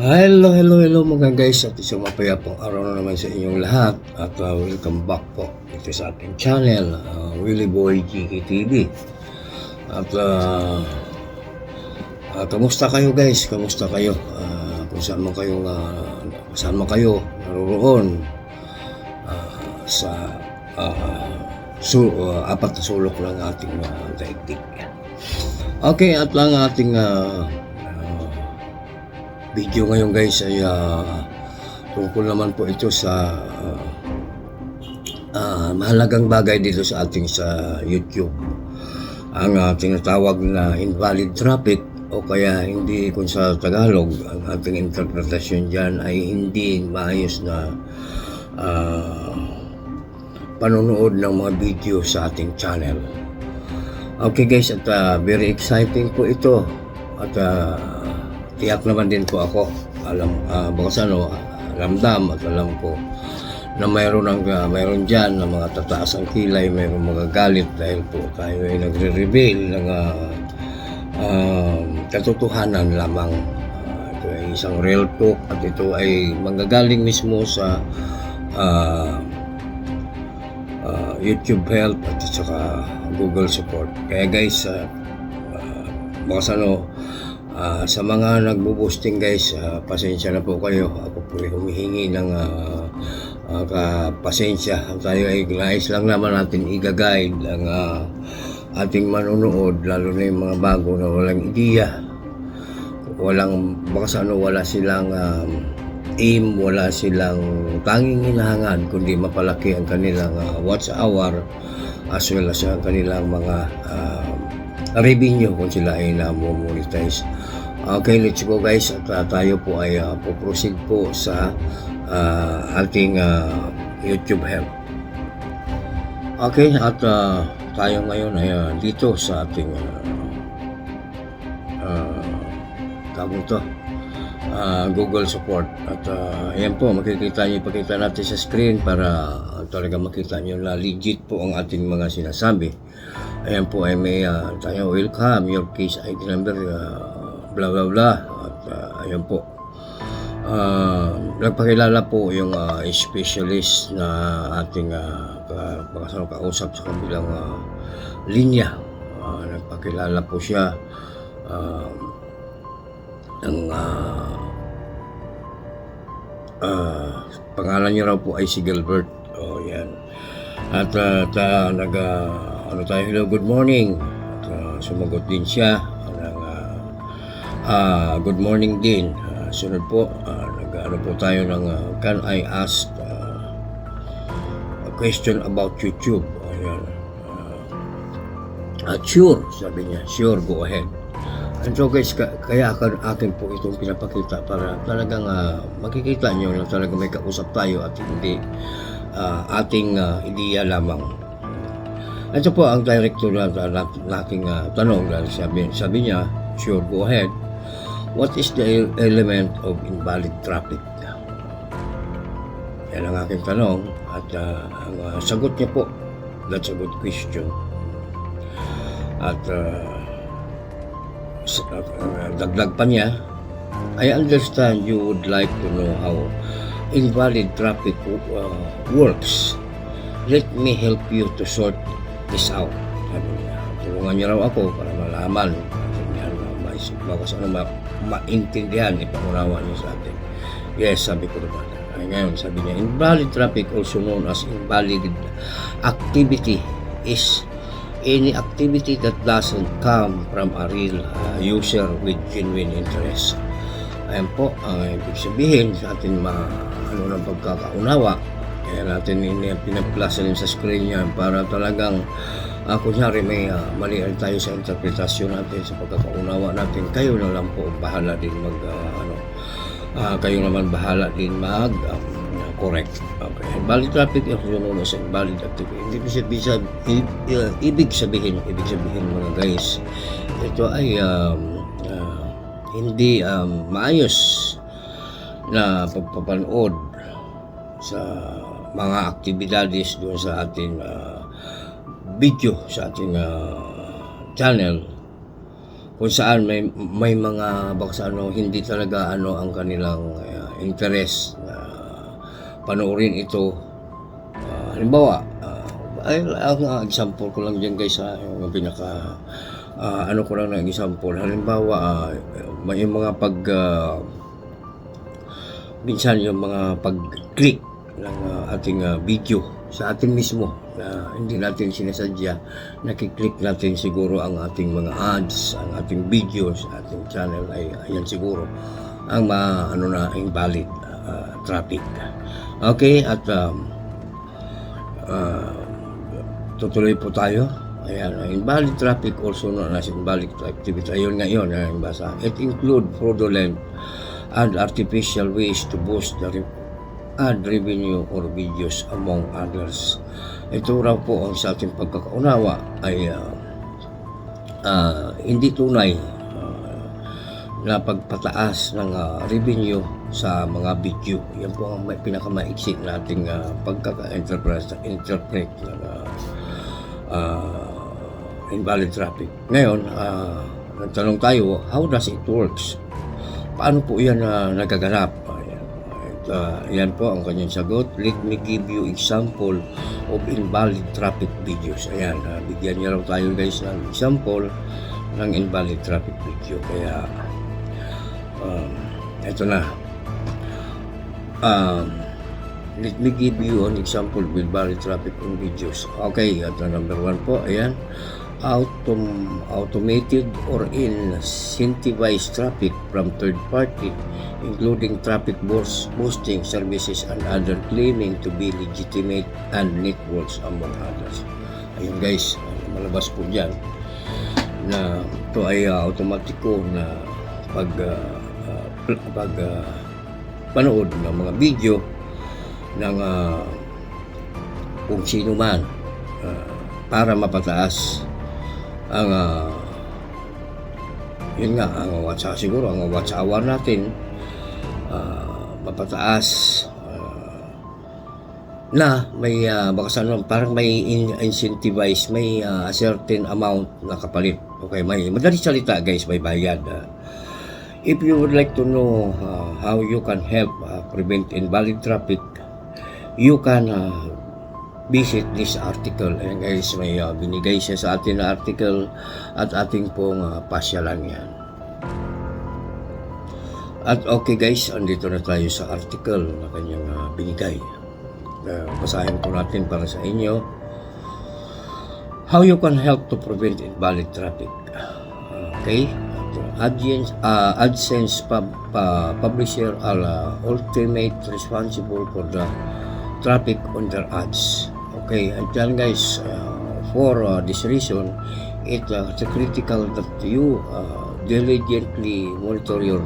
Hello, hello, hello mga guys. At isang mapayapang araw na naman sa inyong lahat. At uh, welcome back po ito sa ating channel uh, Willie Boy Gigi TV at uh, uh, kamusta kayo guys? Kamusta kayo? Uh, kung saan man kayo uh, saan man kayo naroon uh, sa uh, su uh, apat na sulok ng ating uh, daigdig. Okay at lang ating uh, video ngayon guys ay ah, tungkol naman po ito sa ah, ah, mahalagang bagay dito sa ating sa YouTube. Ang ah, tinatawag na invalid traffic o kaya hindi kung sa Tagalog ang ating interpretasyon dyan ay hindi maayos na ah, panonood ng mga video sa ating channel. Okay guys, at ah, very exciting po ito. At ah, tiyak naman din po ako. Alam, uh, baka ano, ramdam at alam ko na mayroon ng uh, mayroon diyan na mga tataas ang kilay, mayroon mga galit dahil po tayo ay nagre-reveal ng uh, um, katotohanan lamang. Uh, ito ay isang real talk at ito ay manggagaling mismo sa uh, uh, YouTube help at saka Google support. Kaya guys, uh, uh, baka ano, ah, sa mga nagbo-boosting guys, ah, pasensya na po kayo. Ako po ay humihingi ng uh, pasensya. Tayo ay nais lang naman natin i-guide ang ah, ating manonood, lalo na yung mga bago na walang ideya. Walang, baka sa ano, wala silang um, aim, wala silang tanging hinahangad, kundi mapalaki ang kanilang ah, watch hour as well as ang kanilang mga ah, revenue kung sila ay na-monetize. Okay, let's go guys. At uh, tayo po ay uh, po-proceed po sa uh, ating uh, YouTube help. Okay, at uh, tayo ngayon ay uh, dito sa ating uh, uh, tawag to, uh, Google support. At uh, ayan po, makikita niyo, ipakita natin sa screen para talaga makita niyo na legit po ang ating mga sinasabi. Ayan po ay may uh, tayo welcome, your case ID number, uh, bla bla bla. At uh, ayan po. Uh, nagpakilala po yung uh, specialist na ating uh, kausap sa kabilang uh, linya. Uh, nagpakilala po siya uh, ng uh, uh, pangalan niya raw po ay si Gilbert. Oh, yan. At uh, ta, nag, uh, ano tayo, hello, good morning. At uh, sumagot din siya ng uh, uh, good morning din. Uh, sunod po, uh, nag, ano po tayo ng uh, can I ask uh, a question about YouTube? Ayan. Uh, uh, sure, sabi niya. Sure, go ahead. And so guys, ka- kaya akin, po itong pinapakita para talagang uh, makikita nyo na talagang may kausap tayo at hindi uh, ating uh, ideya lamang. Ito po ang director na, na, nating uh, tanong dahil sabi, sabi niya, sure, go ahead. What is the element of invalid traffic? Yan ang aking tanong at uh, ang uh, sagot niya po, that's a good question. At uh, dagdag pa niya, I understand you would like to know how invalid traffic uh, works. Let me help you to sort this out. Sabi niya, tulungan niyo raw ako para malaman. Sabi niya, na mais- bawas ano, ma- maintindihan, ipangunawa niyo sa atin. Yes, sabi ko naman. Ay, ngayon, sabi niya, invalid traffic, also known as invalid activity, is any activity that doesn't come from a real uh, user with genuine interest. Ayan po, ang ibig sabihin sa ating mga ano ng pagkakaunawa, natin ini pinaplasan sa screen niya para talagang uh, kunyari may uh, mali rin tayo sa interpretasyon natin sa pagkakaunawa natin. Kayo na lang po bahala din mag uh, ano, uh, kayo naman bahala din mag um, correct. Okay. Valid traffic is known as invalid activity. Hindi ibig sabihin, ibig sabihin, ibig sabihin mga guys, ito ay um, uh, hindi um, maayos na pagpapanood sa mga aktibidades doon sa ating uh, video sa ating uh, channel kung saan may may mga baka ano hindi talaga ano ang kanilang uh, interest na panoorin ito. Ah, halimbawa ay ang uh, example ko lang diyan guys sa yung pinaka ah, ano ko lang na example. Halimbawa ah, may mga pag ah, minsan yung mga pag-click ng ah, ating ah, video sa atin mismo na hindi natin sinasadya. Nakiklik natin siguro ang ating mga ads ang ating videos sa ating channel ay ayan siguro ang ma ano na invalid ah, traffic. Okay at um, ah, tutuloy po tayo. Ayan invalid traffic also known as invalid activity. Ayun nga yun ang basa. It include fraudulent and artificial ways to boost the ad revenue or videos among others. Ito raw po ang sa ating pagkakaunawa ay ah, ah, hindi tunay ah, na pagpataas ng ah, revenue sa mga video. Yan po ang pinakamaiksik nating uh, pagkaka-interpret interpret ng ah, ah, invalid traffic. Ngayon, uh, nagtanong tayo, how does it works? Paano po yan na nagaganap? Ayan. Ah, yan po ang kanyang sagot. Let me give you example of invalid traffic videos. Ayan, ah, bigyan niya raw tayo guys ng example ng invalid traffic video. Kaya, um, ito na. Um, let me give you an example with invalid traffic on videos. Okay, at number one po, ayan autom- automated or incentivized traffic from third party including traffic boost, boosting services and other claiming to be legitimate and networks among others. Ayun guys, malabas po dyan na ito ay uh, automatiko na pag uh, uh, pag uh, panood ng mga video ng uh, kung sino man uh, para mapataas ang ah, yun nga ang WhatsApp siguro ang hour natin ah, mapataas ah, na may ah, baka sa parang may in- incentivize may ah, certain amount na kapalit okay may madali salita guys may bayad ah. if you would like to know ah, how you can help ah, prevent invalid traffic you can ah, visit this article. Ayan guys, may uh, binigay siya sa atin na article at ating pong uh, pasyalan yan. At okay guys, andito na tayo sa article na kanyang uh, binigay. Uh, basahin po natin para sa inyo. How you can help to prevent invalid traffic. Okay? Uh, AdSense, uh, AdSense pub, pa- publisher are uh, ultimate responsible for the traffic on their ads. Okay, and then guys, uh, for uh, this reason, it uh, it's critical that you uh, diligently monitor your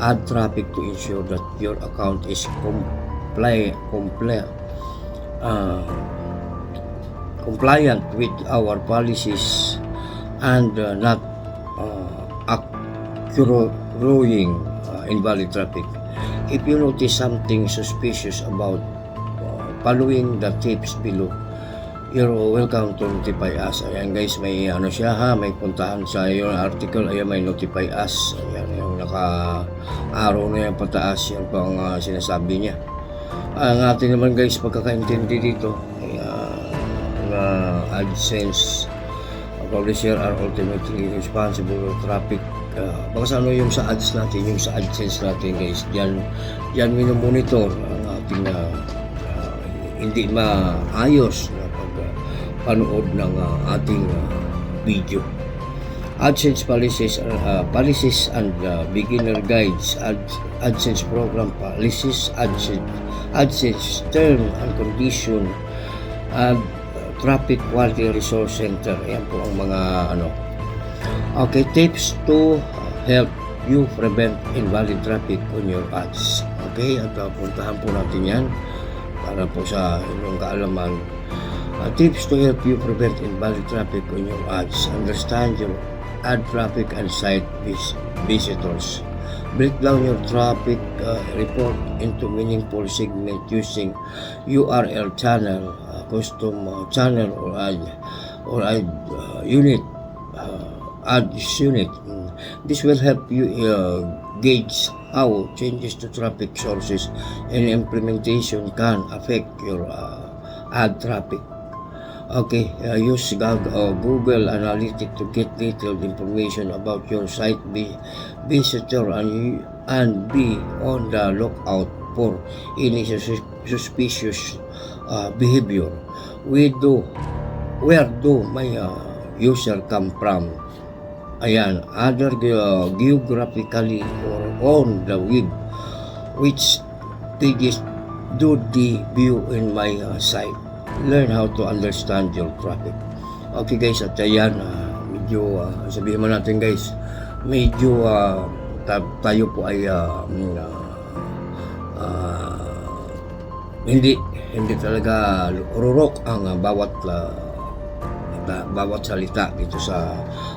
ad traffic to ensure that your account is comply comply uh, compliant with our policies and uh, not uh, accruing uh, invalid traffic. If you notice something suspicious about following the tips below, you're welcome to notify us. Ayan guys, may ano siya ha, may puntahan sa yung article, ayan may notify us. Ayan, yung naka-araw na yan pataas, yan po ang uh, sinasabi niya. Ang ating naman guys, pagkakaintindi dito, uh, na AdSense uh, publisher are ultimately responsible for traffic uh, baka sa ano yung sa ads natin yung sa AdSense natin guys yan yan minomonitor ang ating uh, uh, hindi maayos na pag uh, panood ng uh, ating uh, video. AdSense policies uh, policies and uh, beginner guides Ad, AdSense program policies AdSense AdSense term and condition uh, traffic quality resource center. Ayan po ang mga ano. Okay tips to help you prevent invalid traffic on your ads. Okay at uh, puntahan po natin yan para po sa inyong kaalaman Uh, tips to help you prevent invalid traffic on your ads. Understand your ad traffic and site vis- visitors. Break down your traffic uh, report into meaningful segment using URL channel, uh, custom uh, channel or ad or ad uh, unit, uh, ads unit. Mm. This will help you uh, gauge how changes to traffic sources and implementation can affect your uh, ad traffic. Okay, uh, use Gag- uh, Google Analytics to get detailed information about your site vi- visitor and, and be on the lookout for any sus- suspicious uh, behavior. We do, where do my uh, user come from? Ayan, other uh, geographically or on the web, which pages do the view in my uh, site. Learn how to understand your traffic. Okay guys, at ayan, ah, medyo, ah, sabihin mo natin guys, medyo ta- tayo po ay ah, mm, ah, ah, hindi hindi talaga rurok ang ah, bawat ah, ba- bawat salita dito sa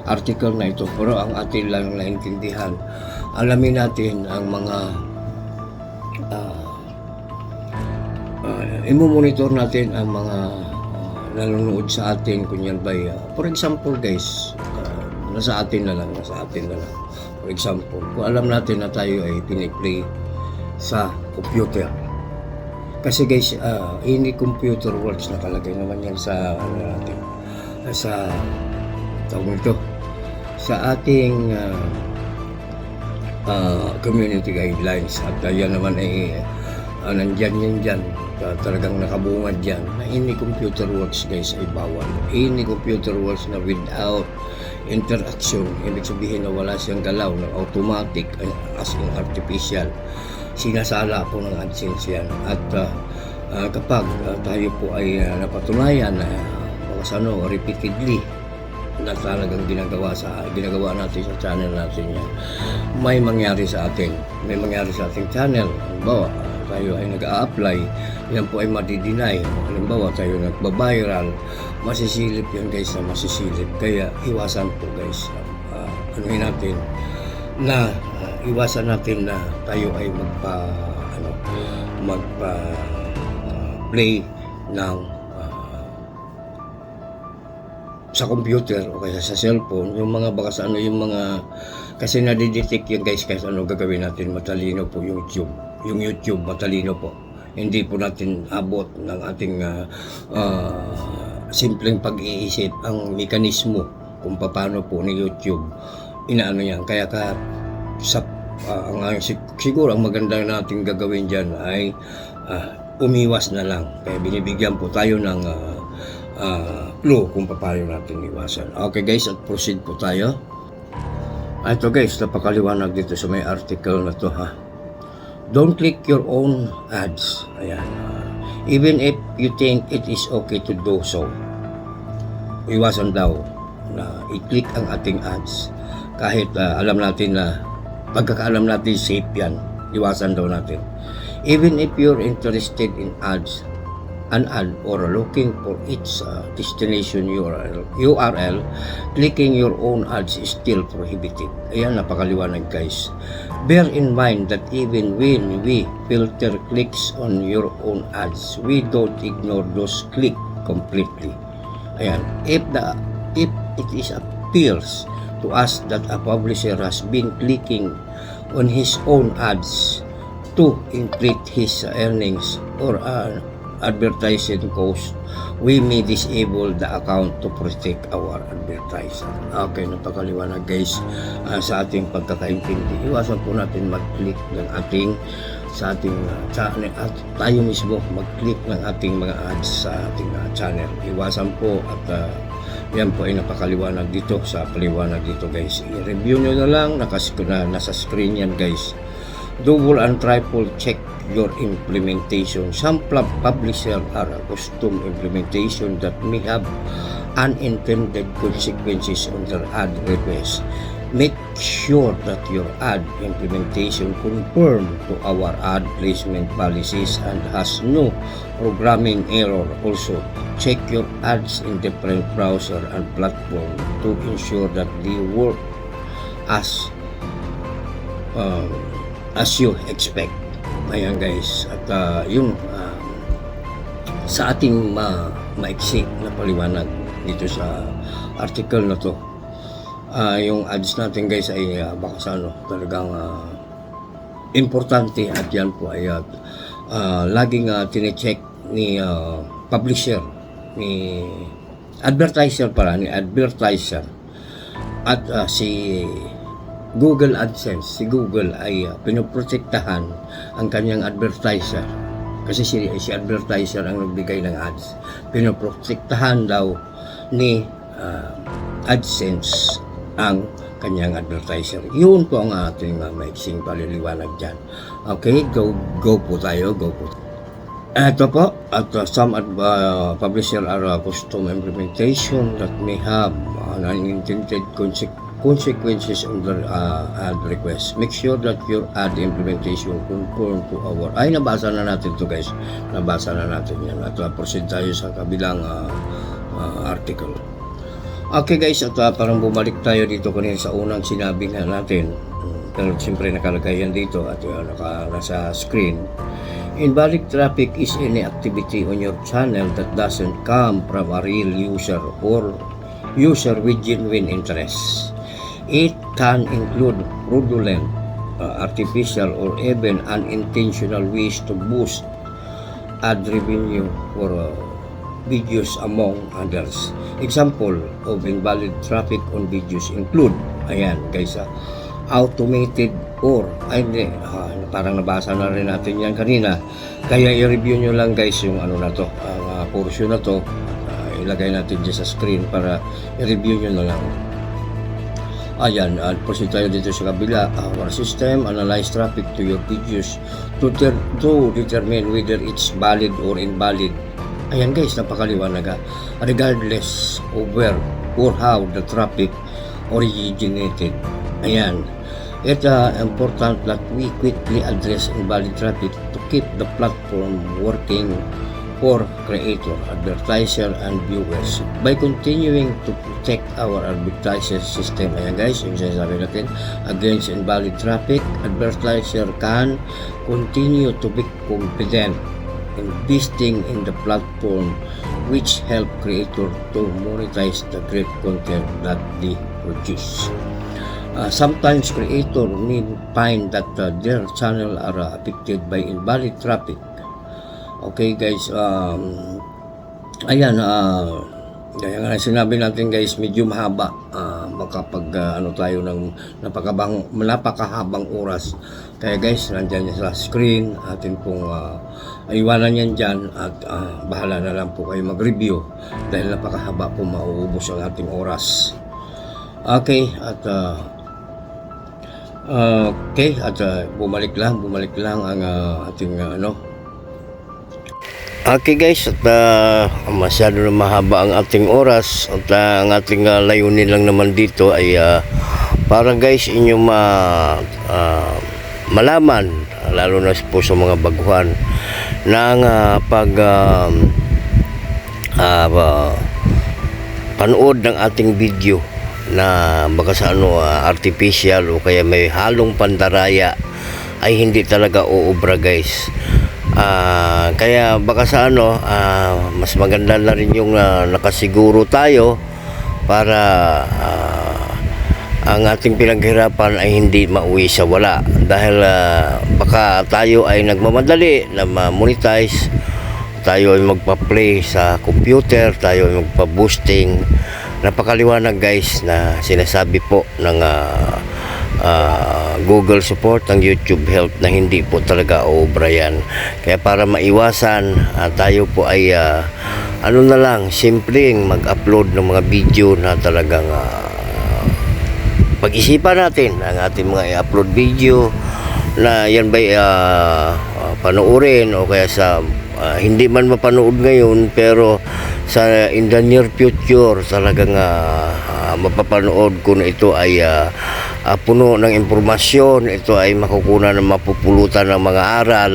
article na ito. Pero ang atin lang naintindihan alamin natin ang mga ah uh, imo-monitor natin ang mga ah, nanonood sa atin kunyan ba for example guys ah, nasa atin na lang nasa atin na lang. For example kung alam natin na tayo ay piniplay sa computer. Kasi guys ah, ini computer works nakalagay naman yan sa ano natin sa tawag nito sa ating ah, ah, community guidelines. At ah, yan naman ay uh, nandyan yan dyan Ah, talagang nakabungad dyan na any computer works guys ay bawal. Any computer works na without interaction ibig sabihin na wala siyang galaw na automatic as in artificial sinasala po ng AdSense yan. At ah, ah, kapag ah, tayo po ay ah, napatunayan na uh, ano, repeatedly na talagang ginagawa sa ginagawa natin sa channel natin yan. May mangyari sa atin. May mangyari sa ating channel. Halimbawa tayo ay nag-a-apply yan po ay madidinay halimbawa tayo nagbabiral masisilip yan guys na masisilip. Kaya iwasan po guys uh, anuhin natin na ah, iwasan natin na tayo ay magpa ano magpa ah, play ng sa computer o kaya sa cellphone, yung mga baka sa ano, yung mga, kasi nadidetect yan guys, guys, ano gagawin natin, matalino po yung YouTube. Yung YouTube, matalino po. Hindi po natin abot ng ating ah, ah, simpleng pag-iisip ang mekanismo kung paano po ni YouTube inaano yan. Kaya ka, sa, ah, ang, ang- sig- siguro ang maganda nating gagawin dyan ay ah, umiwas na lang. Kaya binibigyan po tayo ng ah, ah, clue kung paano natin iwasan. Okay guys, at proceed po tayo. Ah, Ito guys, napakaliwanag dito sa may article na to ha. Don't click your own ads. Ayan. ah, even if you think it is okay to do so. Iwasan daw na i-click ang ating ads. Kahit ah, alam natin na pagkakaalam natin safe yan. Iwasan daw natin. Even if you're interested in ads, an ad or looking for its uh, destination URL, URL, clicking your own ads is still prohibited. Ayan, napakaliwanag guys. Bear in mind that even when we filter clicks on your own ads, we don't ignore those click completely. Ayan, if the if it is appears to us that a publisher has been clicking on his own ads to increase his earnings or uh, advertising cost, we may disable the account to protect our advertiser. Okay, napakaliwanag guys ah, sa ating pagkakaintindi. Iwasan po natin mag-click ng ating sa ating uh, channel at tayo mismo mag-click ng ating mga ads sa ating ah, channel. Iwasan po at ah, yan po ay napakaliwanag dito sa paliwanag dito guys. I-review nyo na lang, nakas na, nasa screen yan guys double and triple check your implementation. Some pub- publisher are custom implementation that may have unintended consequences on their ad request. Make sure that your ad implementation conform to our ad placement policies and has no programming error. Also, check your ads in different browser and platform to ensure that they work as um, as you expect. Ayan guys, at ah, yung ah, sa ating ma maiksi na paliwanag dito sa article na to ah, yung ads natin guys ay ah, baka sa ano, talagang ah, importante at yan po ay ah, ah, laging uh, tinecheck ni ah, publisher, ni advertiser pala, ni advertiser at ah, si Google AdSense, si Google ay uh, pinoprotektahan ang kanyang advertiser kasi si, si advertiser ang nagbigay ng ads. Pinoprotektahan daw ni ah, AdSense ang kanyang advertiser. Yun po ang ating uh, maiksing paliliwanag dyan. Okay, go, go po tayo, go po. Ito po, at uh, some uh, publisher are uh, custom implementation that may have uh, unintended conse- consequences on the uh, ad request. Make sure that your ad implementation conform to our... Ay, nabasa na natin to guys. Nabasa na natin yan. At uh, proceed tayo sa kabilang uh, uh, article. Okay guys, at uh, parang bumalik tayo dito kanina sa unang sinabi nga natin. Pero siyempre nakalagay yan dito at uh, naka, nasa screen. Invalid traffic is any activity on your channel that doesn't come from a real user or user with genuine interests. It can include fraudulent, uh, artificial, or even unintentional ways to boost ad revenue for uh, videos among others. Example of invalid traffic on videos include, ayan guys, ah, automated or, ay hindi, ah, parang nabasa na rin natin yan kanina. Kaya i-review nyo lang guys yung ano na to, ang ah, portion na to, ah, ilagay natin dyan sa screen para i-review nyo na lang. Ayan, at proceed tayo dito sa kabila. Our system analyze traffic to your videos to, ter- to determine whether it's valid or invalid. Ayan guys, napakaliwanag ah. Regardless of where or how the traffic originated. Ayan. It's uh, important that we quickly address invalid traffic to keep the platform working for creator, advertiser, and viewers. By continuing to protect our advertiser system, ayan guys, yung sinasabi natin, against invalid traffic, advertiser can continue to be confident investing in the platform which help creator to monetize the great content that they produce. Uh, sometimes creator may find that uh, their channel are uh, affected by invalid traffic. Okay guys, um, ayan, uh, gaya nga sinabi natin guys, medyo mahaba. Uh, makapag uh, ano tayo ng napakabang, napakahabang oras. Kaya guys, nandyan yan sa screen, atin pong uh, iwanan yan dyan at uh, bahala na lang po kayo mag-review dahil napakahaba po mauubos ang ating oras. Okay, at uh, okay, at uh, bumalik lang, bumalik lang ang uh, ating uh, ano, Okay guys, at uh, masyado na mahaba ang ating oras at uh, ang ating uh, layunin lang naman dito ay uh, para guys inyo ma uh, malaman lalo na po sa mga baguhan ng uh, pag uh, uh, panood ng ating video na baka sa ano uh, artificial o kaya may halong pandaraya ay hindi talaga uubra guys Ah, kaya baka sa ano, ah, mas maganda na rin yung ah, nakasiguro tayo para ah, ang ating pinaghirapan ay hindi mauwi sa wala. Dahil ah, baka tayo ay nagmamadali na ma-monetize tayo ay magpa-play sa computer tayo ay magpa-boosting. Napakaliwanag guys na sinasabi po ng ah, ah, Google support ng YouTube Help na hindi po talaga obra yan. Kaya para maiwasan, ah, tayo po ay ah, ano na lang, simpleng mag-upload ng mga video na talagang ah, pag-isipan natin ang ating mga i-upload video na yan ba panoorin o kaya sa ah, hindi man mapanood ngayon pero sa in the near future talagang ah, ah, mapapanood kung ito ay ah, ah, puno ng impormasyon. Ito ay makukuha ng mapupulutan ng mga aral.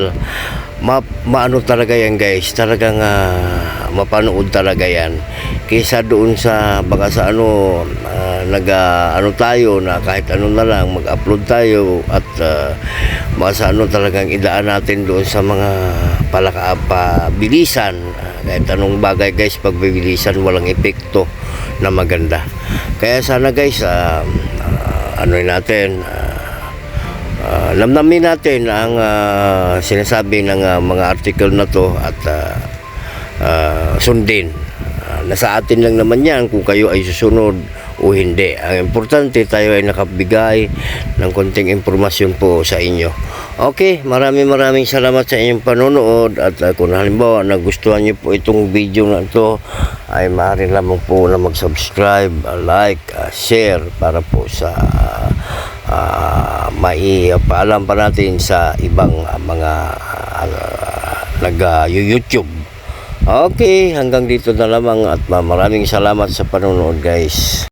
Ma maano talaga yan guys? Talagang ah, mapanood talaga yan kaysa doon sa baka sa ano ah, nag ah, ano tayo na kahit ano na lang mag-upload tayo at uh, baka sa ano talagang idaan natin doon sa mga palaka pabilisan Ah, kahit anong bagay guys pagbibilisan walang epekto na maganda kaya sana guys ah, ah, ano natin ah, Ah, namnamin natin ang ah, sinasabi ng ah, mga article na to at ah, ah, sundin. Nasa atin lang naman yan kung kayo ay susunod o hindi. Ang importante tayo ay nakabigay ng konting impormasyon po sa inyo. Okay, maraming maraming salamat sa inyong panonood at ah, kung halimbawa nagustuhan niyo po itong video na ito ay maaari lamang po na mag-subscribe, ah, like, ah, share para po sa ah, maipaalam pa natin sa ibang ah, mga ah, nag-YouTube. Okay, hanggang dito na lamang at maraming salamat sa panonood guys.